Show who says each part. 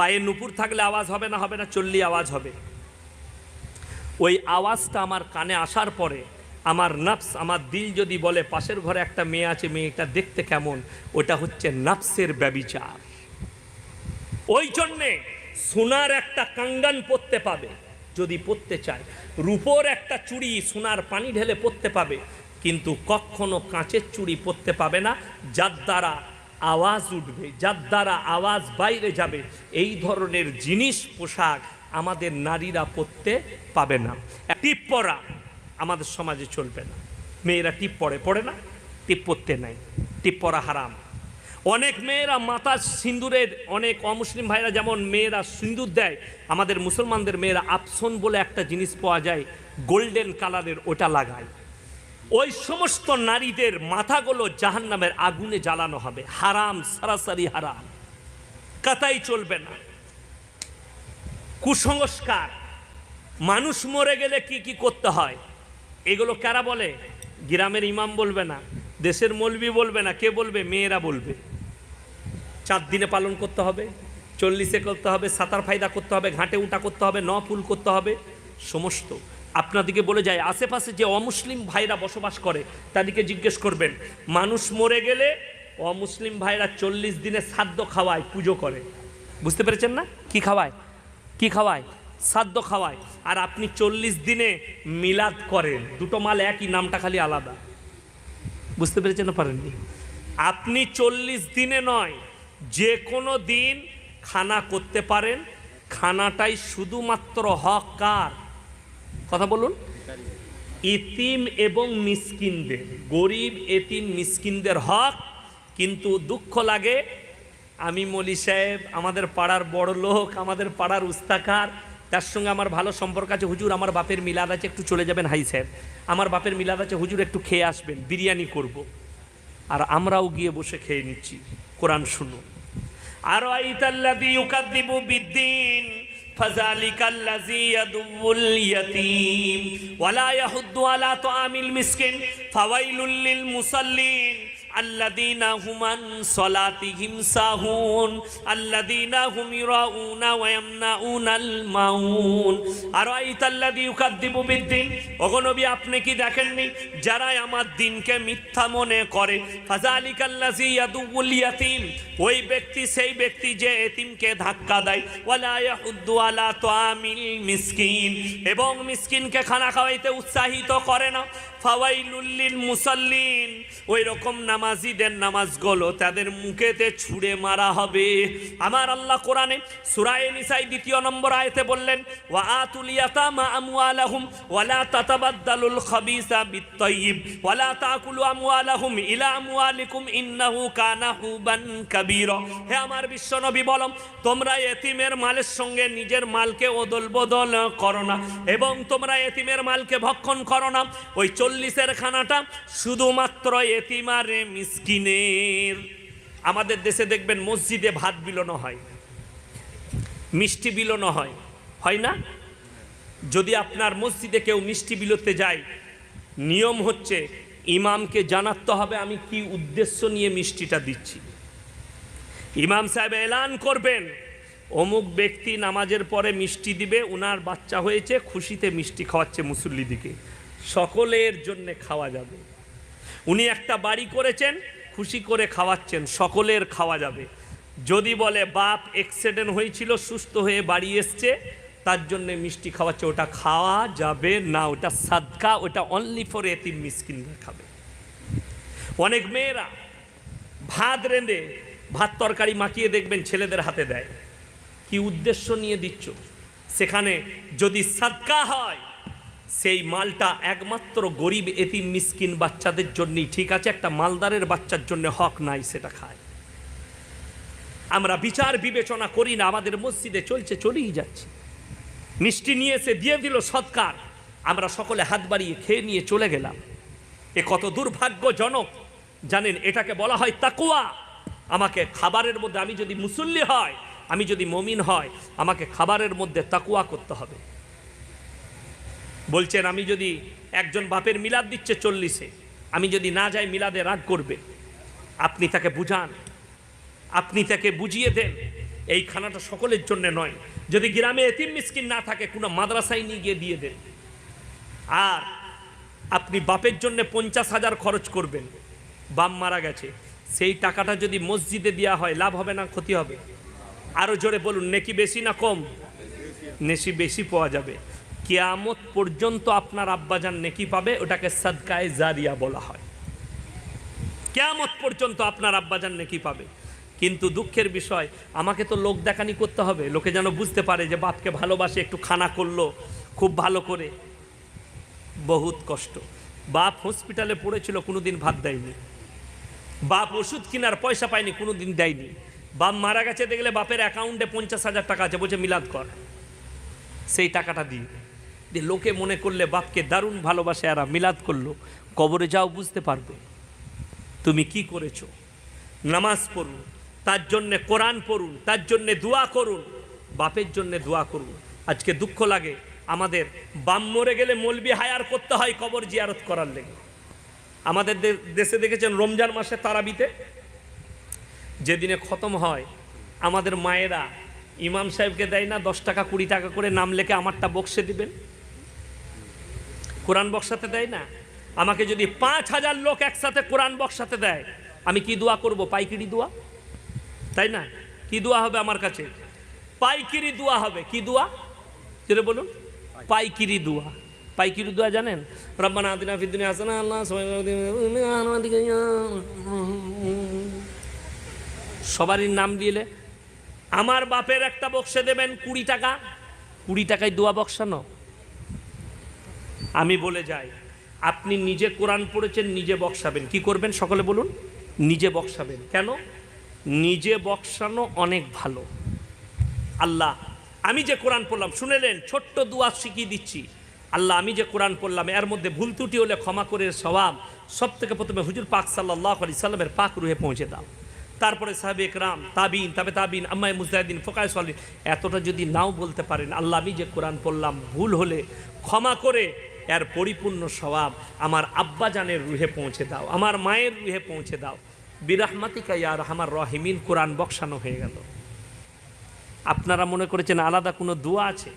Speaker 1: পায়ে নুপুর থাকলে আওয়াজ হবে না হবে না, চললি আওয়াজ হবে। ওই আওয়াজটা আমার কানে আসার পরে আমার নাফস, আমার দিল যদি বলে, পাশের ঘরে একটা মেয়ে আছে, মেয়েটা দেখতে কেমন? ওটা হচ্ছে নাফসের ব্যবিচার। ওই জন্যে সোনার একটা কাঙ্গান পরতে পাবে, যদি পরতে চায়। রূপোর একটা চুড়ি সোনার পানি ঢেলে পরতে পাবে, কিন্তু কখনো কাঁচের চুড়ি পরতে পাবে না। যার দ্বারা আওয়াজ উঠবে, যার দ্বারা আওয়াজ বাইরে যাবে। এই ধরনের জিনিস, পোশাক আমাদের নারীরা পরতে পাবে না। টিপ পরা আমাদের সমাজে চলবে না। মেয়েরা টিপ পরে পড়ে না। টিপ পরতে নাই। টিপ পরা হারাম। অনেক মেয়েরা মাথা সিন্দুরের অনেক অমুসলিম ভাইরা যেমন মেয়েরা সিন্দুর দেয়, আমাদের মুসলমানদের মেয়েরা আপসন বলে একটা জিনিস পাওয়া যায় গোল্ডেন কালারের ওটা লাগায়। ওই সমস্ত নারীদের মাথাগুলো জাহান নামের আগুনে জ্বালানো হবে। হারাম, সারাসারি হারাম। কাতাই চলবে না। কুসংস্কার। মানুষ মরে গেলে কি কি করতে হয়? এগুলো কারা বলে? গ্রামের ইমাম বলবে না, দেশের মলবি বলবে না, কে বলবে? মেয়েরা বলবে। চার দিনে পালন করতে হবে, চল্লিশে করতে হবে, সাঁতার ফায়দা করতে হবে, ঘাটে উঠা করতে হবে, ন ফুল করতে হবে, সমস্ত। আপনাদিকে বলে যায়, আশেপাশে যে অমুসলিম ভাইরা বসবাস করে তাদেরকে জিজ্ঞেস করবেন, মানুষ মরে গেলে অমুসলিম ভাইরা চল্লিশ দিনে সাদ্য খাওয়ায়, পুজো করে? বুঝতে পেরেছেন না? কি খাওয়ায়? কি খাওয়ায়? সাদ্য খাওয়ায়। আর আপনি চল্লিশ দিনে মিলাদ করেন, দুটো মাল একই, নামটা খালি আলাদা। বুঝতে পেরেছেন না পারেননি? আপনি চল্লিশ দিনে নয়, যে কোনো দিন খানা করতে পারেন। খানাটাই শুধুমাত্র হক কার? কথা বলুন। ইতিম এবং মিসকিনদের, গরিব, এতিম, মিসকিনদের হক, কিন্তু দুঃখ লাগে। আমি মলি সাহেব, আমাদের পাড়ার বড় লোক, আমাদের পাড়ার উস্তাকার, তার সঙ্গে আমার ভালো সম্পর্ক আছে। হুজুর, আমার বাপের মিলাদ আছে, একটু চলে যাবেন হাই সাহেব। আমার বাপের মিলাদ আছে, হুজুর, একটু খেয়ে আসবেন, বিরিয়ানি করব। আর আমরাও গিয়ে বসে খেয়ে নিচ্ছি। কোরআন শুনুন। আর আইতাল্লাদি ইউকাদ্দিবু বিদ্দিন। فذلك الذي يدعو اليتيم ولا يحض على طعام المسكين فويل للمصلين আল্লাদিনা আপনি কি দেখেননি? যারা আমার দিনকে মিথ্যা মনে করে ইয়াতিম, ওই ব্যক্তি সেই ব্যক্তি যে এতিমকে ধাক্কা দেয়। মিসকিন। এবং মিসকিনকে খানা খাওয়াইতে উৎসাহিত করে না। ফাওয়াইলুল মুসাল্লিন। ওই রকম নাম নামাজিদের নামাজগুলো তাদের মুখেতে ছুড়ে মারা হবে। আমার আল্লাহ কোরআনে সুরায় নিসাই দ্বিতীয় নম্বর আয়তে বললেন, ওয়া আতুল ইয়াতামা আমওয়ালাহুম ওয়ালা তাতাবাদদালুল খাবিসা বিত-তাইয়িব ওয়ালা তাকুলু আমওয়ালাহুম ইলা আমওয়ালিকুম ইন্নাহু কানা হুবান কাবীরা। হে আমার বিশ্বনবী বলম তোমরা এতিমের মালের সঙ্গে নিজের মালকে ওদল বদল করো না এবং তোমরা এতিমের মালকে ভক্ষণ করো না। ওই চল্লিশের খানাটা শুধুমাত্র এতিমার মিসকিনের। আমাদের দেশে দেখবেন মসজিদে ভাত বিলোনো হয়, মিষ্টি বিলোনো হয় হয় না? যদি আপনার মসজিদে কেউ মিষ্টি বিলোতে যায়, নিয়ম হচ্ছে ইমামকে জানাতে হবে, আমি কি উদ্দেশ্য নিয়ে মিষ্টিটা দিচ্ছি। ইমাম সাহেব এলান করবেন, অমুক ব্যক্তি নামাজের পরে মিষ্টি দিবে, উনার বাচ্চা হয়েছে, খুশিতে মিষ্টি খাওয়াচ্ছে মুসল্লিদিকে। সকলের জন্যে খাওয়া যাবে। উনি একটা বাড়ি করেছেন, খুশি করে খাওয়াচ্ছেন, সকলের খাওয়া যাবে। যদি বলে বাপ অ্যাক্সিডেন্ট হয়েছিল, সুস্থ হয়ে বাড়ি এসছে, তার জন্যে মিষ্টি খাওয়াচ্ছে, ওটা খাওয়া যাবে না, ওটা সাদকা, ওটা অনলি ফর এতিম মিসকিনরা খাবে। অনেক মেয়েরা ভাত রেঁধে, ভাত তরকারি মাখিয়ে দেখবেন ছেলেদের হাতে দেয়। কি উদ্দেশ্য নিয়ে দিচ্ছ? সেখানে যদি সাদকা হয় সেই মালটা একমাত্র গরিব এতিম মিসকিন বাচ্চাদের জন্যই। ঠিক আছে, একটা মালদারের বাচ্চার জন্য হক নাই, সেটা খায়। আমরা বিচার বিবেচনা করি না, আমাদের মসজিদে চলছে, চলেই যাচ্ছে। মিষ্টি নিয়ে এসে দিয়ে দিল সৎকার। আমরা সকলে হাত বাড়িয়ে খেয়ে নিয়ে চলে গেলাম। এ কত দুর্ভাগ্যজনক। জানেন, এটাকে বলা হয় তাকুয়া আমাকে খাবারের মধ্যে, আমি যদি মুসল্লি হয়, আমি যদি মমিন হয়, আমাকে খাবারের মধ্যে তাকুয়া করতে হবে। বলছেন, আমি যদি একজন বাপের মিলাদ দিচ্ছে চল্লিশে, আমি যদি না যাই মিলাদে রাগ করবে। আপনি তাকে বুঝান, আপনি তাকে বুঝিয়ে দেন। এই খানাটা সকলের জন্য নয়। যদি গ্রামে এতিম মিসকিন না থাকে, কোনো মাদ্রাসায় নিয়ে গিয়ে দিয়ে দেন। আর আপনি বাপের জন্য পঞ্চাশ হাজার খরচ করবেন। বাপ মারা গেছে। সেই টাকাটা যদি মসজিদে দেওয়া হয়, লাভ হবে না, ক্ষতি হবে? আরও জোরে বলুন, নেকি বেশি না কম? নেশি বেশি পাওয়া যাবে। কেয়ামত পর্যন্ত আপনার আব্বাজান নেকি পাবে, ওটাকে সদকায়ে জারিয়া বলা হয়। কেয়ামত পর্যন্ত আপনার আব্বাজান নেকি পাবে। কিন্তু দুঃখের বিষয়, আমাকে তো লোক দেখানি করতে হবে। লোকে যেন বুঝতে পারে যে বাপকে ভালোবাসে, একটু খানা করল, খুব ভালো করে। বহুত কষ্ট। বাপ হসপিটালে পড়েছিল, কোনোদিন ভাত দেয়নি। বাপ ওষুধ কেনার পয়সা পায়নি, কোনোদিন দেয়নি। বাপ মারা গেছে দেখলে বাপের অ্যাকাউন্টে পঞ্চাশ হাজার টাকা আছে, বলছে মিলাদ কর। সেই টাকাটা দিই দিয়ে লোকে মনে করলে বাপকে দারুণ ভালোবাসে এরা মিলাদ করল, কবরে যাও বুঝতে পারবে। তুমি কি করেছ? নামাজ পড়ুন, তার জন্যে কোরআন পড়ুন, তার জন্যে দোয়া করুন, বাপের জন্যে দোয়া করুন। আজকে দুঃখ লাগে, আমাদের বাম মরে গেলে মলবি হায়ার করতে হয় কবর জিয়ারত করার লেগে। আমাদের দেশে দেখেছেন রমজান মাসে তারাবিতে? যেদিনে খতম হয়, আমাদের মায়েরা ইমাম সাহেবকে দেয় না, দশ টাকা কুড়ি টাকা করে নাম লেখে আমারটা বক্সে দিবেন। কোরআন বক্সাতে দেয় না? আমাকে যদি পাঁচ হাজার লোক একসাথে কোরআন বক্সাতে দেয়, আমি কি দোয়া করব? পাইকিরি দোয়া? তাই না? কি দোয়া হবে আমার কাছে? পাইকিরি দোয়া হবে। কি দোয়া? যেটা বলুন। পাইকিরি দোয়া। পাইকিরি দোয়া জানেন? রব্বানা আদিনা ফিদ্দিনে হাসানা, আল্লাহ সবারই নাম দিলে। আমার বাপের একটা বক্সে দেবেন কুড়ি টাকা। কুড়ি টাকায় দোয়া বক্সানো আমি বলে যাই, আপনি নিজে কোরআন পড়েছেন, নিজে বক্সাবেন কি করবেন সকলে বলুন? নিজে বক্সাবেন কেন? নিজে বক্সানো অনেক ভালো। আল্লাহ, আমি যে কোরআন পড়লাম, শুনেলেন, ছোট্ট দুয়া শিখিয়ে দিচ্ছি। আল্লাহ, আমি যে কোরআন পড়লাম, এর মধ্যে ভুল ত্রুটি হলে ক্ষমা করে স্বভাব সব থেকে প্রথমে হুজুর পাক সাল্লাহ আলি সাল্লামের পাক রুহে পৌঁছে দাও। তারপরে সাহেব একরাম, তাবিন, তবে তাবিন আম্মাই মুজাহিদিন, ফোকায় সালিন এতটা যদি নাও বলতে পারেন, আল্লাহ, আমি যে কোরআন পড়লাম, ভুল হলে ক্ষমা করে এর পরিপূর্ণ স্বভাব আমার আব্বাজানের রুহে পৌঁছে দাও, আমার মায়ের রুহে পৌঁছে দাও। বিরাহমাতিকা ইয়ার আমার রহিমিন, কোরআন বক্সানো হয়ে গেল। আপনারা মনে করেছেন আলাদা কোনো দোয়া আছে?